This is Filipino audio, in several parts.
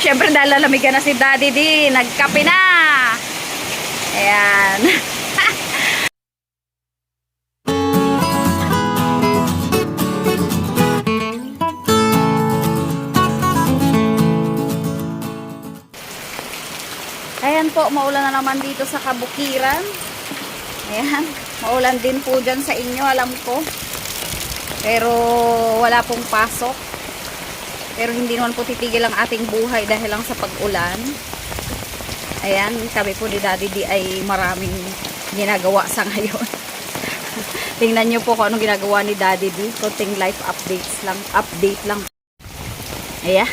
Siyempre dahil lalamigan na si Daddy D, nagkape na. Ayan. Ayan po, maulan na naman dito sa Kabukiran. Ayan, maulan din po dyan sa inyo, alam ko. Pero wala pong pasok. Pero hindi naman po titigil ang ating buhay dahil lang sa pag-ulan. Ayan, kami po ni Daddy D ay maraming ginagawa sa ngayon. Tingnan nyo po kung anong ginagawa ni Daddy D. Kunting life updates lang. Update lang. Ayan.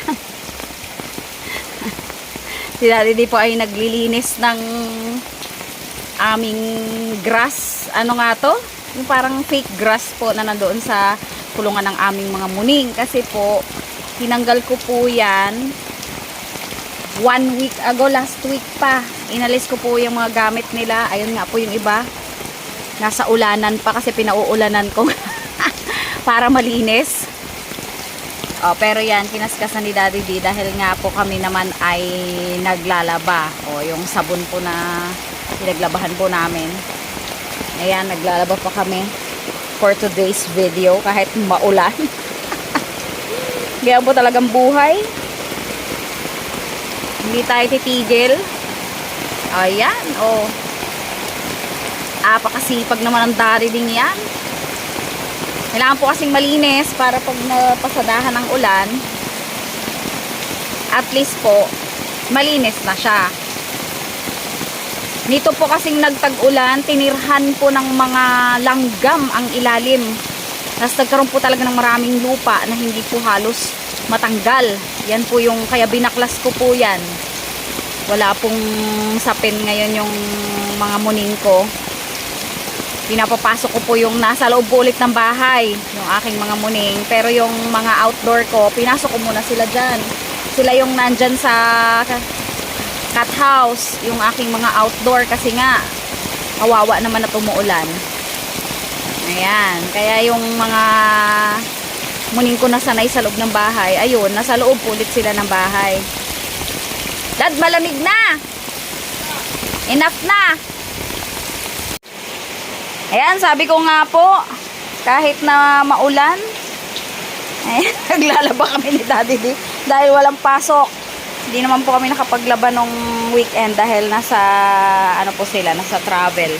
si Daddy D po ay naglilinis ng aming grass. Ano nga to? Yung parang fake grass po na nandoon sa kulungan ng aming mga muning. Kasi po, tinanggal ko po yan one week ago, last week pa. Inalis ko po yung mga gamit nila. Ayun nga po yung iba. Nasa ulanan pa kasi pinauulanan ko para malinis. Oh, pero yan, kinaskasan ni Daddy D dahil nga po kami naman ay naglalaba. O, yung sabon po na pinaglabahan po namin. Ayan, naglalaba pa kami for today's video kahit maulan. Ganyan po talagang buhay. Hindi tayo titigil. Ayan, oh. Apakasipag naman ang dari din yan. Kailangan po kasing malinis para pag napasadahan ng ulan, at least po, malinis na siya. Nito po kasing nagtag-ulan, tinirhan po ng mga langgam ang ilalim. Tapos nagkaroon po talaga ng maraming lupa na hindi po halos matanggal. Yan po yung, kaya binaklas ko po yan. Wala pong sapin ngayon yung mga muning ko. Pinapapasok ko po yung nasa loob ulit ng bahay, yung aking mga muning. Pero yung mga outdoor ko, pinasok ko muna sila dyan. Sila yung nandyan sa cat house, yung aking mga outdoor kasi nga, kawawa naman na tumuulan. Ayan, kaya yung mga muning ko na sanay sa loob ng bahay, ayun, nasa loob ulit sila ng bahay. Dad, malamig na! Enough na! Ayan, sabi ko nga po, kahit na maulan, ayan, naglalaba kami ni Daddy D dahil walang pasok. Hindi naman po kami nakapaglaba nung weekend dahil nasa, ano po sila, nasa travel.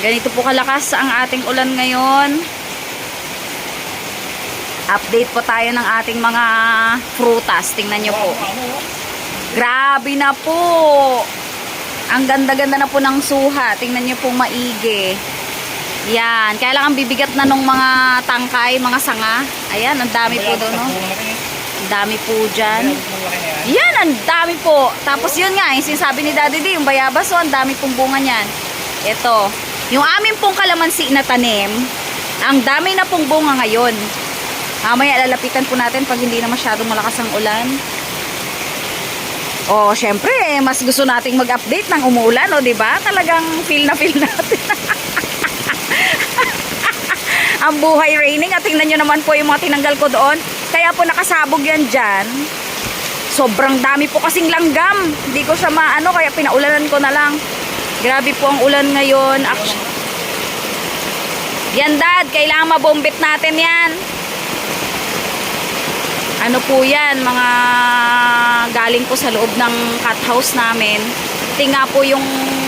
Ganito po kalakas ang ating ulan ngayon. Update po tayo ng ating mga frutas. Tingnan nyo po. Grabe na po. Ang ganda-ganda na po ng suha. Tingnan nyo po maigi. Yan. Kaya lang ang bibigat na nung mga tangkay, mga sanga. Ayan, ang dami po doon. No? Ang dami po dyan. Yan, ang dami po. Tapos yun nga, yung sinasabi ni Daddy D, yung bayabas, oh, ang dami pong bunga niyan. Ito. Yung amin pong kalamansi na tanim, ang dami na pong bunga ngayon. Mamaya lalapitan po natin pag hindi na masyadong malakas ang ulan. Oh, syempre, mas gusto nating mag-update ng umuulan, oh, 'di ba? Talagang feel na feel natin. ang buhay raining at tingnan nyo naman po yung mga tinanggal ko doon. Kaya po nakasabog yan dyan. Sobrang dami po kasing langgam. Hindi ko siya maano, kaya pinaulanan ko na lang. Grabe po ang ulan ngayon. Actu- yan dad, kailangan mabombit natin yan. Ano po yan, mga galing po sa loob ng cat house namin. Tinga po yung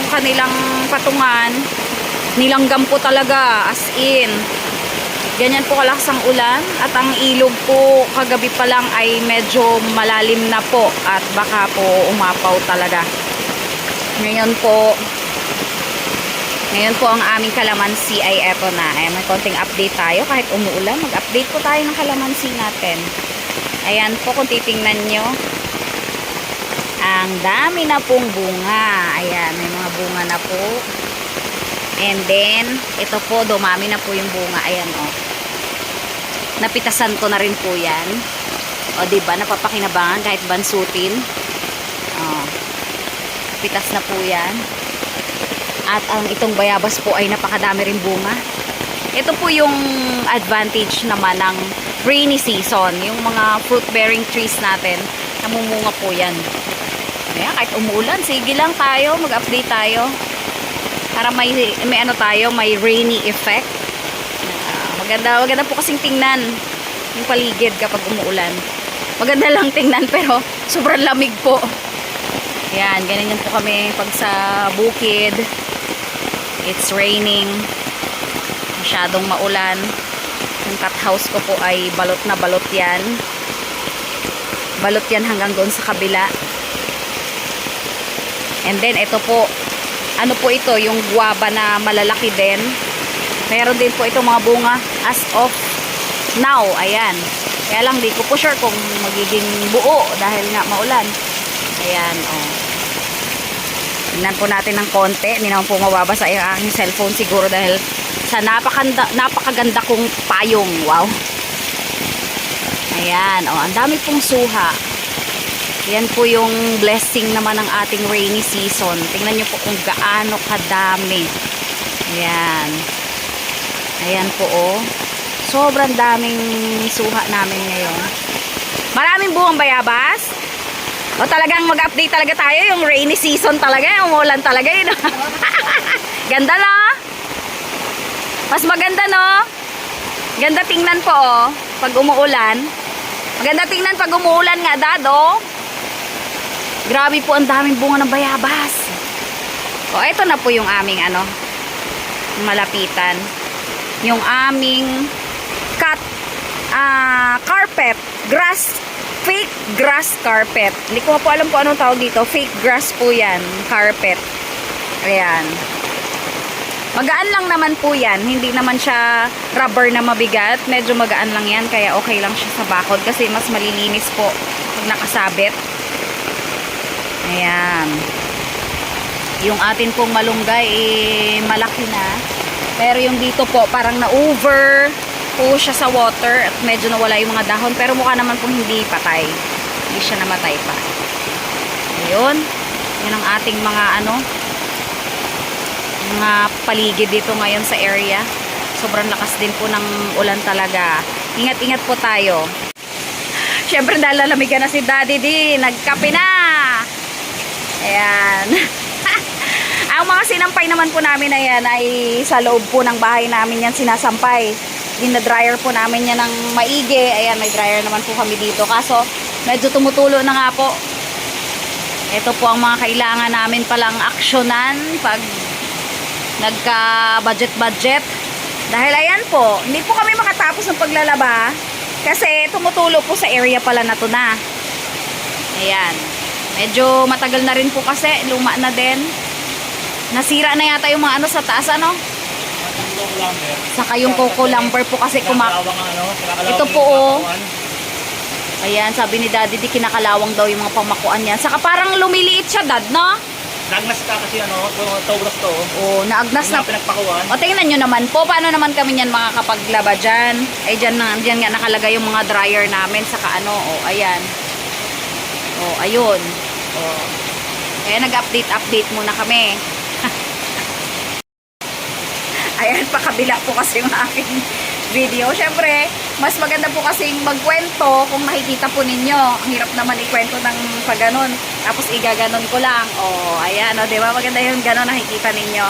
kanilang patungan. Nilanggam po talaga, as in. Ganyan po kalakas ang ulan at ang ilog po kagabi pa lang ay medyo malalim na po at baka po umapaw talaga. Ngayon po, ngayon po ang aming kalamansi ay eto na. Ay, may konting update tayo kahit umuulan. Mag-update po tayo ng kalamansi natin. Ayan po kung titingnan nyo. Ang dami na pong bunga. Ayan, may mga bunga na po. And then, ito po, dumami na po yung bunga. Ayan, o. Oh. Napitasan ko na rin po yan. O, diba? Napapakinabangan kahit bansutin. O. Pitas na po yan. At ang itong bayabas po ay napakadami rin bunga. Ito po yung advantage naman ng rainy season. Yung mga fruit-bearing trees natin, Namumunga po yan. Kaya kahit umuulan, sige lang tayo, mag-update tayo. Para may, may ano tayo, may rainy effect. Ah, maganda, maganda po kasing tingnan yung paligid kapag umuulan. Maganda lang tingnan pero sobrang lamig po. Yan, ganyan po kami pag sa bukid. It's raining. Masyadong maulan. Yung cat house ko po ay balot na balot yan. Balot yan hanggang doon sa kabila. And then, ito po. Ano po ito? Yung guwaba na malalaki din. Meron din po itong mga bunga as of now. Ayan. Kaya lang, di ko po sure kung magiging buo dahil nga maulan. Ayan, oh. Tingnan po natin ng konti. Hindi naman po mababasa yung aking cellphone siguro dahil sa napakanda, napakaganda kong payong. Wow. Ayan, oh, ang dami pong suha. Yan po yung blessing naman ng ating rainy season. Tingnan nyo po kung gaano kadami. Ayan. Ayan po, oh. Sobrang daming suha namin ngayon. Maraming buwang bayabas. O talagang mag-update talaga tayo yung rainy season talaga. Umulan talaga yun. Ganda no? Mas maganda no? Ganda tingnan po oh. Pag umuulan. Maganda tingnan pag umuulan nga dad oh. Grabe po ang daming bunga ng bayabas. O ito na po yung aming ano. Malapitan. Yung aming cut ah carpet. Grass fake grass carpet. Hindi ko po alam po anong tawag dito. Fake grass po yan. Carpet. Ayan. Magaan lang naman po yan. Hindi naman siya rubber na mabigat. Medyo magaan lang yan. Kaya okay lang siya sa bakod. Kasi mas malilinis po pag nakasabit. Ayan. Yung atin pong malunggay, eh, malaki na. Pero yung dito po, parang na-over po siya sa water at medyo nawala yung mga dahon. Pero mukha naman pong hindi patay. Hindi siya namatay pa. Ayun. Yan ang ating mga ano, mga paligid dito ngayon sa area. Sobrang lakas din po ng ulan talaga. Ingat-ingat po tayo. Siyempre dahil lalamigan na si Daddy D, nagkape na. Ayan. ang mga sinampay naman po namin na yan ay sa loob po ng bahay namin yan sinasampay. Dinadryer po namin yan ng maigi. Ayan, may dryer naman po kami dito. Kaso, medyo tumutulo na nga po. Ito po ang mga kailangan namin palang aksyonan pag nagka-budget-budget. Dahil ayan po, hindi po kami makatapos ng paglalaba kasi tumutulo po sa area pala na to na. Ayan. Medyo matagal na rin po kasi, luma na din. Nasira na yata yung mga ano sa taas, ano? Saka yung coco lumber po kasi kumak... Ito po, oh. Ayan, sabi ni Daddy, di kinakalawang daw yung mga pamakuan yan. Saka parang lumiliit siya, Dad, no? Nagnas ka kasi ano, tobros to. Oh, naagnas Yung na pinagpakuan. O tingnan nyo naman po, paano naman kami niyan makakapaglaba dyan? Ay, dyan, na, dyan nga nakalagay yung mga dryer namin, saka ano, o, ayan. O, ayun. O. Kaya nag-update-update muna kami. Ayan, pakabila po kasi yung aking video. Siyempre, mas maganda po kasing magkwento kung nakikita po ninyo. Ang hirap naman ikwento ng pag ganun. Tapos igaganon ko lang. O, ayan, o, di ba? Maganda yung ganon nakikita ninyo.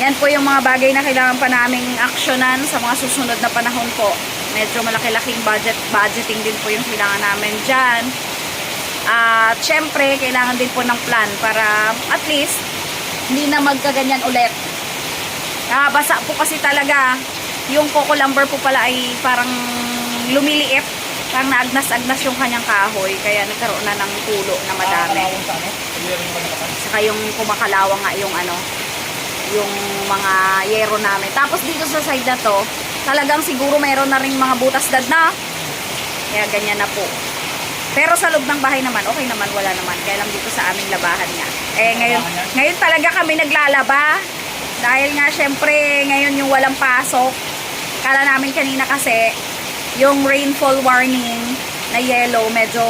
Yan po yung mga bagay na kailangan pa naming aksyonan sa mga susunod na panahon po. Medyo malaki-laking budget, budgeting din po yung kailangan namin dyan. At syempre, kailangan din po ng plan para at least hindi na magkaganyan ulit. Ah, basa po kasi talaga. Yung coco lumber po pala ay parang lumiliit. Parang naagnas-agnas yung kanyang kahoy. Kaya nagkaroon na ng tulo na madami. Nakapan. Saka yung kumakalawa nga yung ano, yung mga yero namin. Tapos dito sa side na to, talagang siguro mayroon na rin mga butas dad na. Kaya ganyan na po. Pero sa loob ng bahay naman, okay naman, wala naman. Kaya lang dito sa aming labahan nga. Eh ngayon, ngayon talaga kami naglalaba. Dahil nga syempre, ngayon yung walang pasok. Kala namin kanina kasi, yung rainfall warning na yellow, medyo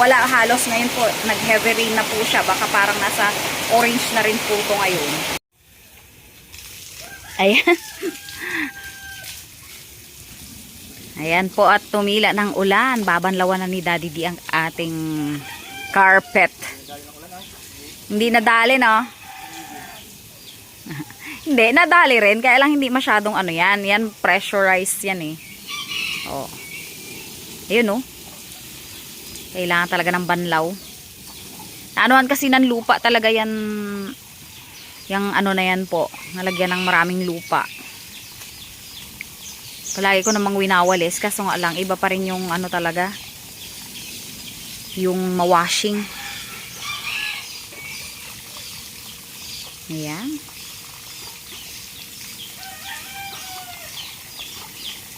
wala halos ngayon po. Nag-heavy rain na po siya. Baka parang nasa orange na rin po ito ngayon. Ayan. Ayan po at tumila ng ulan. Babanlawan na ni Daddy D ang ating carpet. Hindi nadali, no? Hindi, nadali rin. Kaya lang hindi masyadong ano yan. Yan, pressurized yan eh. Oh. Ayun, no? Kailangan talaga ng banlaw. Anuhan kasi ng lupa talaga yan. Yung ano na yan po. Nalagyan ng maraming lupa. Palagi ko namang winawalis. Kaso nga lang, iba pa rin yung ano talaga. Yung mawashing. Ayan.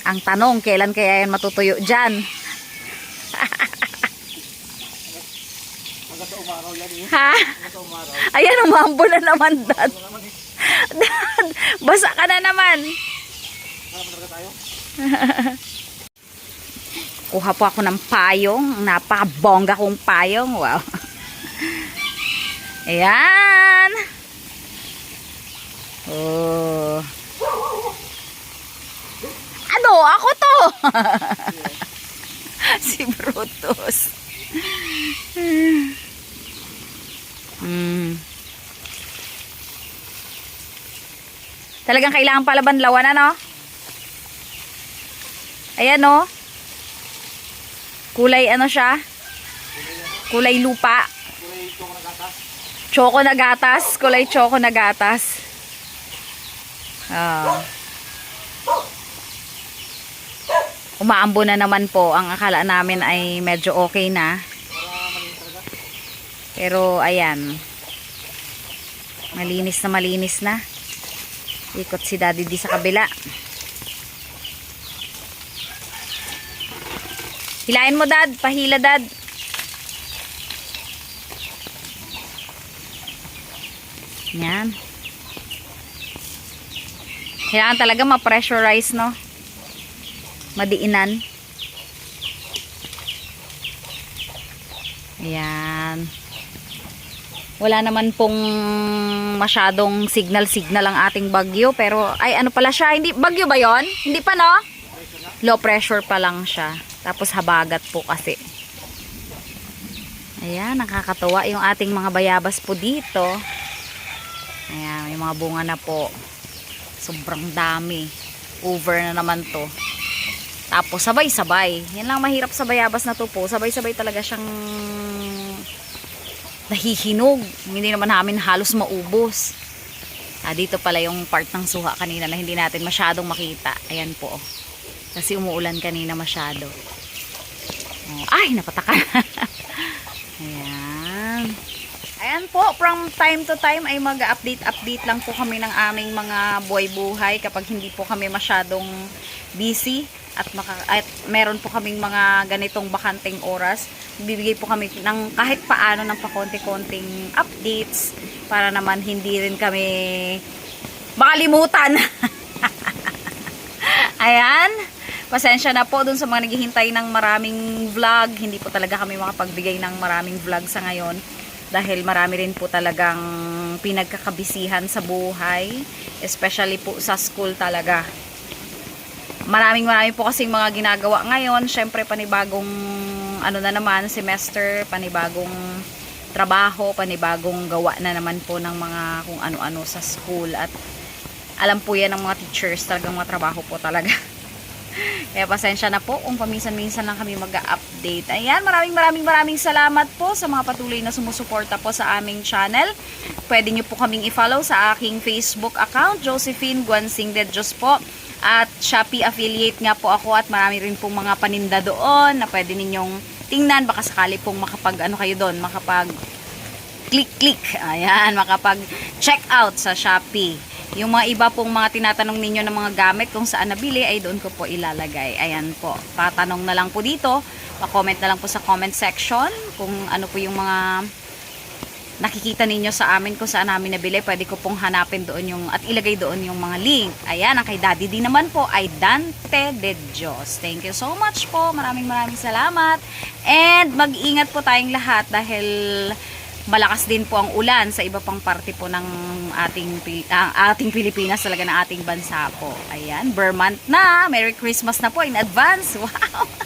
Ang tanong, kailan kaya yan matutuyo dyan? Ha? Ayan, umambo na naman, Dad. Dad, basa ka na naman. Kuha po ako ng payong. Napakabongga kong payong. Wow. Ayan. Oh. Ano? Ako to. si Brutus. Hmm. Talagang kailangan pala banlawan, ano? Ayan, no? Kulay ano siya? Kulay lupa. Kulay ko na gatas. Choco na gatas. Kulay choco na gatas. Ah. Umaambo na naman po. Ang akala namin ay medyo okay na. Pero ayan. Malinis na malinis na. Ikot si Daddy di sa kabila. Hilain mo dad. Pahila dad. Yan. Kailangan talaga ma-pressurize, no? Madiinan. Ayan. Wala naman pong masyadong signal-signal ang ating bagyo. Pero, ay ano pala siya? Hindi, bagyo ba yon? Hindi pa, no? Low pressure pa lang siya. Tapos habagat po kasi. Ayan, nakakatuwa yung ating mga bayabas po dito. Ayan, yung mga bunga na po. Sobrang dami. Over na naman to. Tapos sabay-sabay. Yan lang mahirap sa bayabas na to po. Sabay-sabay talaga siyang nahihinog. Hindi naman namin halos maubos. Ah, dito pala yung part ng suha kanina na hindi natin masyadong makita. Ayan po. Kasi umuulan kanina masyado. Oh, ay, napataka. Ayan. Ayan po, from time to time ay mag-update-update lang po kami ng aming mga buhay-buhay kapag hindi po kami masyadong busy at, maka, at meron po kaming mga ganitong bakanteng oras. Bibigay po kami ng kahit paano ng pakonti-konting updates para naman hindi rin kami makalimutan. Ayan. Pasensya na po dun sa mga naghihintay ng maraming vlog. Hindi po talaga kami makapagbigay ng maraming vlog sa ngayon. Dahil marami rin po talagang pinagkakabisihan sa buhay. Especially po sa school talaga. Maraming marami po kasing mga ginagawa ngayon. Siyempre panibagong ano na naman, semester, panibagong trabaho, panibagong gawa na naman po ng mga kung ano-ano sa school. At alam po yan ng mga teachers, talagang mga trabaho po talaga. Kaya pasensya na po kung paminsan-minsan lang kami mag-update. Ayan, maraming maraming maraming salamat po sa mga patuloy na sumusuporta po sa aming channel. Pwede nyo po kaming i-follow sa aking Facebook account, Josephine Guansing de Diyos po. At Shopee affiliate nga po ako at marami rin pong mga paninda doon na pwede ninyong tingnan. Baka sakali pong makapag ano kayo doon, makapag click-click. Ayan, makapag check out sa Shopee. Yung mga iba pong mga tinatanong ninyo ng mga gamit kung saan nabili ay doon ko po ilalagay. Ayan po. Patanong na lang po dito. Pa-comment na lang po sa comment section kung ano po yung mga nakikita ninyo sa amin kung saan namin nabili. Pwede ko pong hanapin doon yung at ilagay doon yung mga link. Ayan, ang kay Daddy D naman po ay Dante de Dios. Thank you so much po. Maraming maraming salamat. And mag-ingat po tayong lahat dahil malakas din po ang ulan sa iba pang parte po ng ating Pil- ah, ating Pilipinas talaga ng ating bansa po. Ayan, Vermont na. Merry Christmas na po in advance. Wow.